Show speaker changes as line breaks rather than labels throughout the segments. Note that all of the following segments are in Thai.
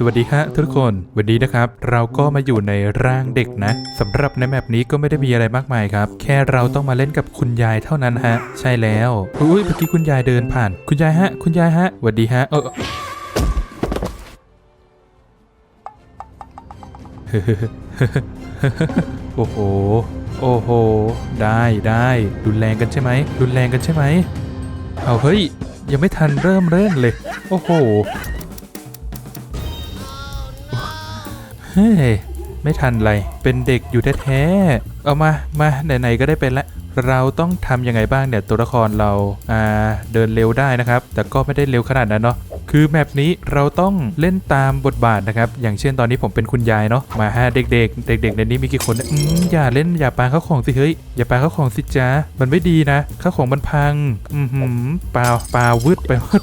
สวัสดีฮะทุกคนวันนี้นะครับเราก็มาอยู่ในร่างเด็กนะสำหรับในแมปนี้ก็ไม่ได้มีอะไรมากมายครับ แค่เราต้องมาเล่นกับคุณยายเท่านั้นฮะ ใช่แล้วอุ้ยเมื่อกี้คุณยายเดินผ่าน คุณยายฮะ คุณยายฮะสวัสดีฮะเออโอ้โหโอ้โห ได้ได้รุนแรงกันใช่ไหมรุนแรงกันใช่ไหมเอาเฮ้ยยังไม่ทันเริ่มเล่นเลย โอ้โห เฮ้ย ไม่ทันไร เป็นเด็กอยู่แท้ๆ เอามา มาไหนๆก็ได้เป็นละ เราต้องทำยังไงบ้างเนี่ยตัวละครเรา อ่า เดินเร็วได้นะครับ แต่ก็ไม่ได้เร็วขนาดนั้นเนาะ คือแมปนี้เราต้องเล่นตามบทบาทนะครับ อย่างเช่นตอนนี้ผมเป็นคุณยายเนาะ มาฮะเด็ก ๆ เด็กๆในนี้มีกี่คนเนี่ยอืมอย่าเล่นอย่าปาเข้าของสิเฮ้ย อย่าปาเข้าของสิจ้ามันไม่ดีนะ เข้าของมันพัง อือหือปลาปลาวืดไปหมด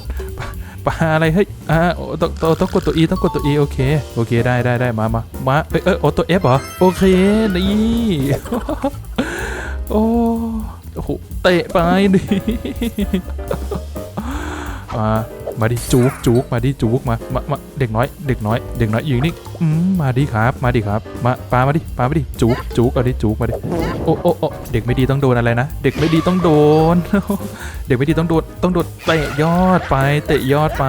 ปลาอะไรเฮ้ยอ่าต้องต้องต้องกดตัว E ต้องกดตัว E โอเคโอเคได้ได้ได้มามามาเอ้ยเอยโอ้ตัว F เหรอโอเคนี่โอ้โหเตะไปดิมา มาดิจุกจุกมาดิจุกมามามาเด็กน้อย เด็กน้อย เด็กน้อยอยู่นี่อืมมาดิครับ มาดิครับ มาปามาดิปามาดิจุกจุกเอาดิจุกมาดิโอ้โอ้โอ้เด็กไม่ดีต้องโดนอะไรนะ เด็กไม่ดีต้องโดน เด็กไม่ดีต้องโดนต้องโดนเตะยอดไปเตะยอดไป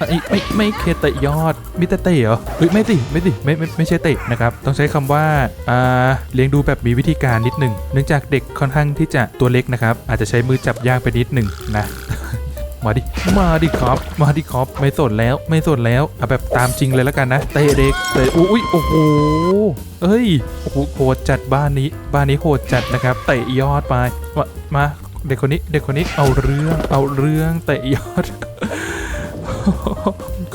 อ่ไม่ไม่เคเตะยอดมีแต่เตะเหรอเฮ้ยไม่สิไม่สิไม่ไม่ไม่ใช่เตะนะครับต้องใช้คำว่าอ่าเลี้ยงดูแบบมีวิธีการนิดหนึ่งเนื่องจากเด็กค่อนข้างที่จะตัวเล็กนะครับอาจจะใช้มือจับยากไปนิดหนึ่งนะ มาดิ มาดิครับ มาดิครับ ไม่สนแล้ว ไม่สนแล้วเอาแบบตามจริงเลยแล้วกันนะ เตะเด็ก เตะอุ้ยโอ้โห เอ้ย โอ้โหโหดจัดบ้านนี้ บ้านนี้โหดจัดนะครับ เตะยอดไป มา มา เด็กคนนี้ เด็กคนนี้ เอาเรื่อง เอาเรื่อง เตะยอด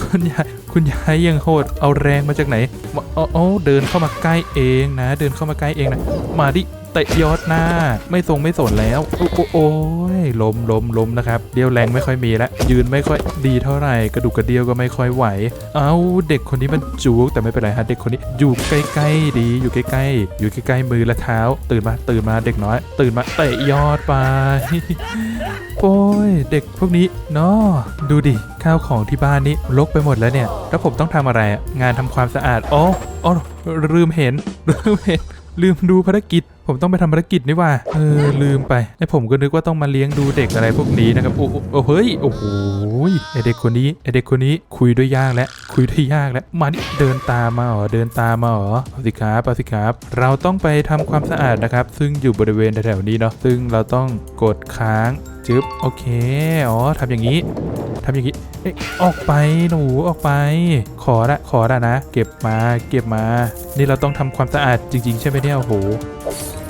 คุณยาย คุณยายยังโหด เอาแรงมาจากไหนมาเอาเอาเดินเข้ามาใกล้เองนะ เดินเข้ามาใกล้เองนะ มาดิ เตะยอดหน้า ไม่ทรงไม่สนแล้ว โอ้โอ้โอยล้มล้มล้มนะครับเดียวแรงไม่ค่อยมีแล้วยืนไม่ค่อยดีเท่าไหร่กระดูกกระเดียวก็ไม่ค่อยไหว เอาเด็กคนนี้มันจูกแต่ไม่เป็นไรฮะเด็กคนนี้อยู่ใกล้ๆดีอยู่ใกล้ๆอยู่ใกล้ๆมือและเท้า ตื่นมาตื่นมาเด็กน้อย ตื่นมาเตะยอดไปโอ้ยเด็กพวกนี้เนาะดูดิข้าวของที่บ้านนี้รกไปหมดแล้วเนี่ย แล้วผมต้องทำอะไรงานทำความสะอาดอ๋ออ๋อลืมเห็นลืมเห็น ลืมดูภารกิจ ผมต้องไปทำภารกิจนี่ว่า เออ ลืมไปไอผมก็นึกว่าต้องมาเลี้ยงดูเด็กอะไรพวกนี้นะครับ โอ้โหโอ้เฮ้ย โอ้โหไอเด็กคนนี้ไอเด็กคนนี้คุยด้วยยากแล้วคุยด้วยยากแล้วมานี่เดินตามมาเหรอเดินตามมาเหรอเอาสิครับเอาสิครับเราต้องไปทำความสะอาดนะครับ ซึ่งอยู่บริเวณแถวๆนี้เนาะซึ่งเราต้องกดค้างจึ๊บโอเค อ๋อทำอย่างนี้ ทำอย่างนี้เอ๊ะออกไปหนูออกไป ขอละขอละนะ เก็บมาเก็บมา นี่เราต้องทำความสะอาดจริง ๆ ใช่ไหมเนี่ยโอ้โห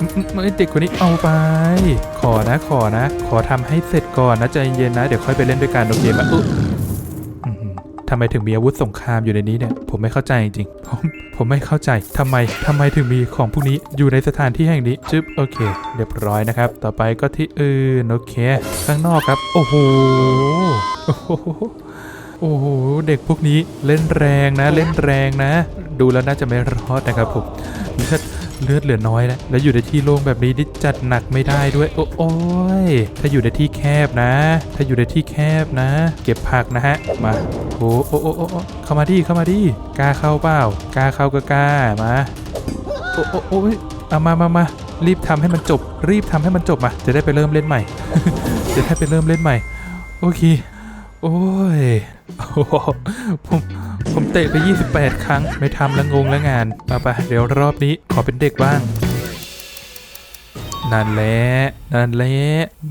มอืมเด็กคนนี้เอาไป ขอนะขอนะ ขอทำให้เสร็จก่อนนะใจเย็นนะ เดี๋ยวค่อยไปเล่นด้วยกันโอเคปะอุ๊ยอื้อทำไมถึงมีอาวุธสงครามอยู่ในนี้เนี่ย ผมไม่เข้าใจจริงๆผมผมไม่เข้าใจทำไมทำไมถึงมีของพวกนี้อยู่ในสถานที่แห่งนี้จึ๊บโอเค เรียบร้อยนะครับ ต่อไปก็ที่อื่นโอเค ข้างนอกครับ โอ้โห โอ้โหโอ้โห เด็กพวกนี้เล่นแรงนะ เล่นแรงนะ ดูแล้วน่าจะไม่รอดนะครับผมเลือดเลือดเหลือน้อยแล้วแล้วอยู่ในที่โล่งแบบนี้นี่จัดหนักไม่ได้ด้วย โอ้โอ้ยถ้าอยู่ในที่แคบนะ ถ้าอยู่ในที่แคบนะ เก็บผักนะฮะ มาโอ้โอ้โอ้โอ้โอ้เข้ามาดิเข้ามาดิกล้าเข้าเปล่ากล้าเข้าก็กล้ามาโอ้โอ้โอ้ยเอามามามารีบทำให้มันจบ รีบทำให้มันจบมาจะได้ไปเริ่มเล่นใหม่ จะได้ไปเริ่มเล่นใหม่ โอเค โอ้ยผมผมเตะไป 28 ครั้ง ไม่ทำแล้วงงแล้วงานมาไปเดี๋ยวรอบนี้ขอเป็นเด็กบ้าง นั่นแหละนั่นแหละ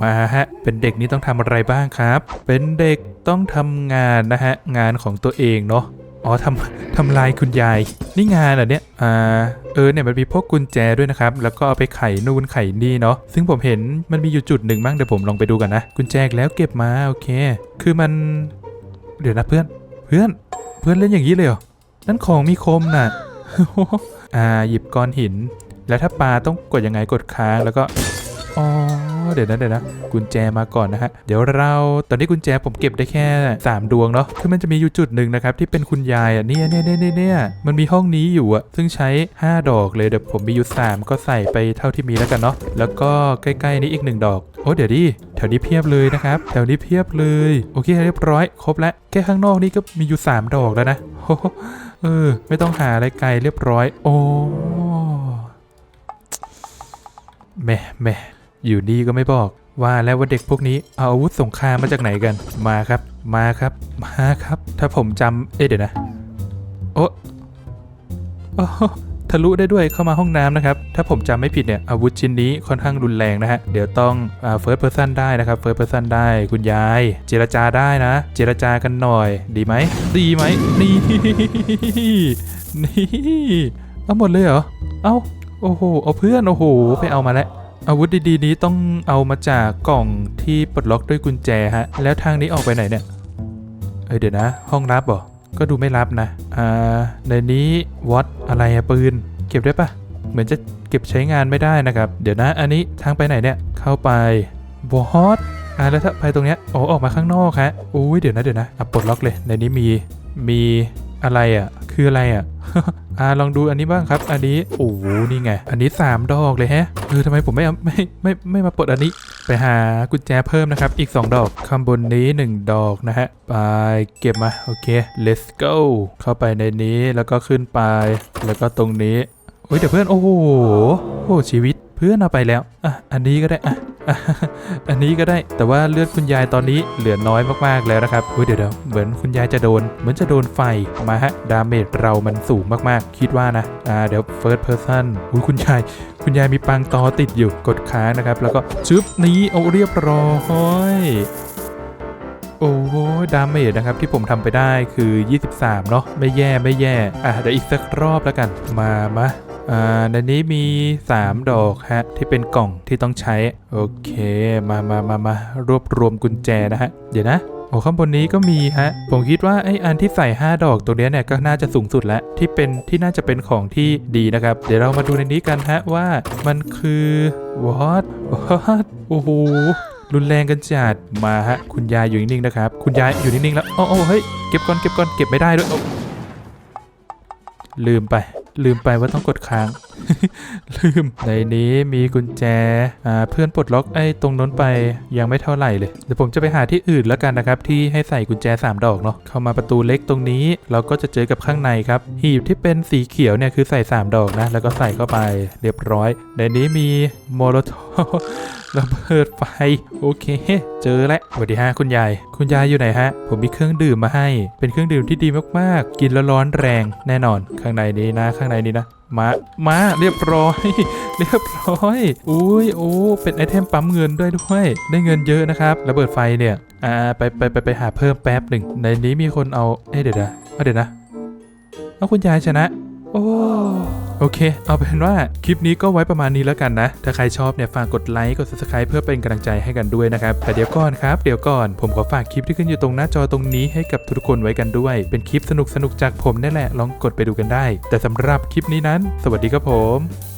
มาฮะ เป็นเด็กนี้ต้องทำอะไรบ้างครับ เป็นเด็กต้องทำงานนะฮะ งานของตัวเองเนาะ อ๋อทำทำลายคุณยาย นี่งานเหรอเนี่ย อ่า เออเนี่ยมันมีพวกกุญแจด้วยนะครับ แล้วก็เอาไปไขนู่นไขนี่เนาะ ซึ่งผมเห็นมันมีอยู่จุดหนึ่งบ้างเดี๋ยวผมลองไปดูกันนะ กุญแจแล้วเก็บมาโอเค คือมัน เดี๋ยวนะเพื่อน เพื่อน เพื่อนเล่นอย่างนี้เลยเหรอ นั่นของมีคมน่ะ อ่า หยิบก้อนหิน แล้วถ้าปลาต้องกดยังไงกดค้างแล้วก็ อ๋อ เดี๋ยวนะเดี๋ยวนะกุญแจมาก่อนนะฮะเดี๋ยวเราตอนนี้กุญแจผมเก็บได้แค่ 3 ดวงเนาะคือมันจะมีอยู่จุดหนึ่งนะครับที่เป็นคุณยายอะเนี่ยเนี่ยเนี่ยเนี่ยมันมีห้องนี้อยู่อะซึ่งใช้ 5 ดอกเลยเดี๋ยวผมมีอยู่ 3 ก็ใส่ไปเท่าที่มีแล้วกันเนาะแล้วก็ใกล้ๆนี้อีกหนึ่งดอกโอ้เดี๋ยวดิแถวนี้เพียบเลยนะครับแถวนี้เพียบเลยโอเคเรียบร้อยครบแล้วแค่ข้างนอกนี่ก็มีอยู่ 3 ดอกแล้วนะโอ้เออไม่ต้องหาอะไรไกลเรียบร้อย โอ้แม่แหม่ อยู่นี่ก็ไม่บอก ว่าแล้วว่าเด็กพวกนี้เอาอาวุธสงครามมาจากไหนกัน มาครับ มาครับ มาครับ ถ้าผมจำเอ๊ะเดี๋ยวนะ โอ้โอ้ทะลุได้ด้วยเข้ามาห้องน้ำนะครับ ถ้าผมจำไม่ผิดเนี่ยอาวุธชิ้นนี้ค่อนข้างรุนแรงนะฮะ เดี๋ยวต้องเฟิร์สเพ s ร์ n ได้นะครับเฟิร์สเพ s ร์ n ได้คุณยาย เจรจาได้นะ เจรจากันหน่อย ดีไหม ดีไหมนี่นี่เอาหมดเลยเหรอ เอาโอ้โห เอาเพื่อน โอ้โห ไปเอามาแล้ว อาวุธดีๆนี้ต้องเอามาจากกล่องที่ปลดล็อกด้วยกุญแจฮะ แล้วทางนี้ออกไปไหนเนี่ย เอ้ยเดี๋ยวนะ ห้องรับเหรอ ก็ดูไม่รับนะ อ่า ในนี้วอตอะไรอะปืน เก็บได้ปะเหมือนจะเก็บใช้งานไม่ได้นะครับ เดี๋ยวนะ อันนี้ทางไปไหนเนี่ย เข้าไปวอตอ่าแล้วถ้าไปตรงเนี้ยโอ้ออกมาข้างนอกฮะ อุ้ยเดี๋ยวนะเดี๋ยวนะอะปลดล็อกเลย ในนี้มี มีอะไรอะ คืออะไรอะ อ่าลองดูอันนี้บ้างครับ อันนี้โอ้โหนี่ไง อันนี้ 3 ดอกเลยแฮะเออทำไมผมไม่ไม่ไม่ไม่มาปลดอันนี้ ไปหากุญแจเพิ่มนะครับ อีก 2 ดอกข้างบนนี้ 1 ดอกนะฮะไปเก็บมา โอเค let's go เข้าไปในนี้แล้วก็ขึ้นไป แล้วก็ตรงนี้โอ้ยเดี๋ยวเพื่อนโอ้โหโอ้ชีวิตเพื่อนเอาไปแล้วอะอันนี้ก็ได้อะ อันนี้ก็ได้แต่ว่าเลือดคุณยายตอนนี้เหลือน้อยมากๆแล้วนะครับเฮ้ยเดี๋ยวเดี๋ยวเหมือนคุณยายจะโดน เหมือนจะโดนไฟมาฮะดาเมจเรามันสูงมากๆ คิดว่านะอ่าเดี๋ยว first person อุ้ยคุณยาย คุณยายมีปังตอติดอยู่กดค้างนะครับ แล้วก็ชึบนี้เอาเรียบร้อยโอ้โหดาเมจนะครับที่ผมทำไปได้คือ 23 เนาะไม่แย่ไม่แย่ อะเดี๋ยวอีกสักรอบแล้วกัน มามาอ่า ในนี้มี 3 ดอกฮะ ที่เป็นกล่องที่ต้องใช้ โอเค มามามามารวบรวมกุญแจนะฮะ เดี๋ยวนะโอ้ข้างบนนี้ก็มีฮะ ผมคิดว่าไอ้อันที่ใส่ 5 ดอกตัวนี้เนี่ยก็น่าจะสูงสุดแล้ว ที่เป็นที่น่าจะเป็นของที่ดีนะครับ เดี๋ยวเรามาดูในนี้กันฮะว่ามันคือ what what โอ้โหรุนแรงกันจัดมาฮะ คุณยายอยู่นิ่งๆนะครับ คุณยายอยู่นิ่งๆแล้วโอ้โอ้เฮ้ยเก็บก่อนเก็บก่อนเก็บไม่ได้ด้วยลืมไป ลืมไปว่าต้องกดค้าง ลืม ในนี้มีกุญแจ อ่า เพื่อนปลดล็อกไอ้ตรงน้นไปยังไม่เท่าไหร่เลย เดี๋ยวผมจะไปหาที่อื่นแล้วกันนะครับ ที่ให้ใส่กุญแจ 3 ดอกเนาะ เข้ามาประตูเล็กตรงนี้ เราก็จะเจอกับข้างในครับ หีบที่เป็นสีเขียวเนี่ยคือใส่ 3 ดอกนะ แล้วก็ใส่เข้าไปเรียบร้อย ในนี้มีโมโลโท ระเบิดไฟ โอเค เจอแล้วสวัสดีฮะคุณยาย คุณยายอยู่ไหนฮะ ผมมีเครื่องดื่มมาให้ เป็นเครื่องดื่มที่ดีมากๆ กินแล้วร้อนแรงแน่นอน ข้างในนี้นะ ข้างในนี้นะ มา มาเรียบร้อย เรียบร้อย อุ้ยโอ้ เป็นไอเทมปั๊มเงินด้วยด้วย ได้เงินเยอะนะครับ ระเบิดไฟเนี่ย อ่า ไปไปไปไปหาเพิ่มแป๊บหนึ่ง ในนี้มีคนเอา เอ๊ะเดี๋ยวนะเอาเดี๋ยวนะ เอาคุณยายชนะ โอ้ โอเค เอาเป็นว่าคลิปนี้ก็ไว้ประมาณนี้แล้วกันนะ ถ้าใครชอบเนี่ยฝากกดไลค์กด subscribe เพื่อเป็นกำลังใจให้กันด้วยนะครับ แต่เดี๋ยวก่อนครับ เดี๋ยวก่อนผมขอฝากคลิปที่ขึ้นอยู่ตรงหน้าจอตรงนี้ให้กับทุกคนไว้กันด้วย เป็นคลิปสนุกๆจากผมนี่แหละลองกดไปดูกันได้ แต่สำหรับคลิปนี้นั้น สวัสดีครับผม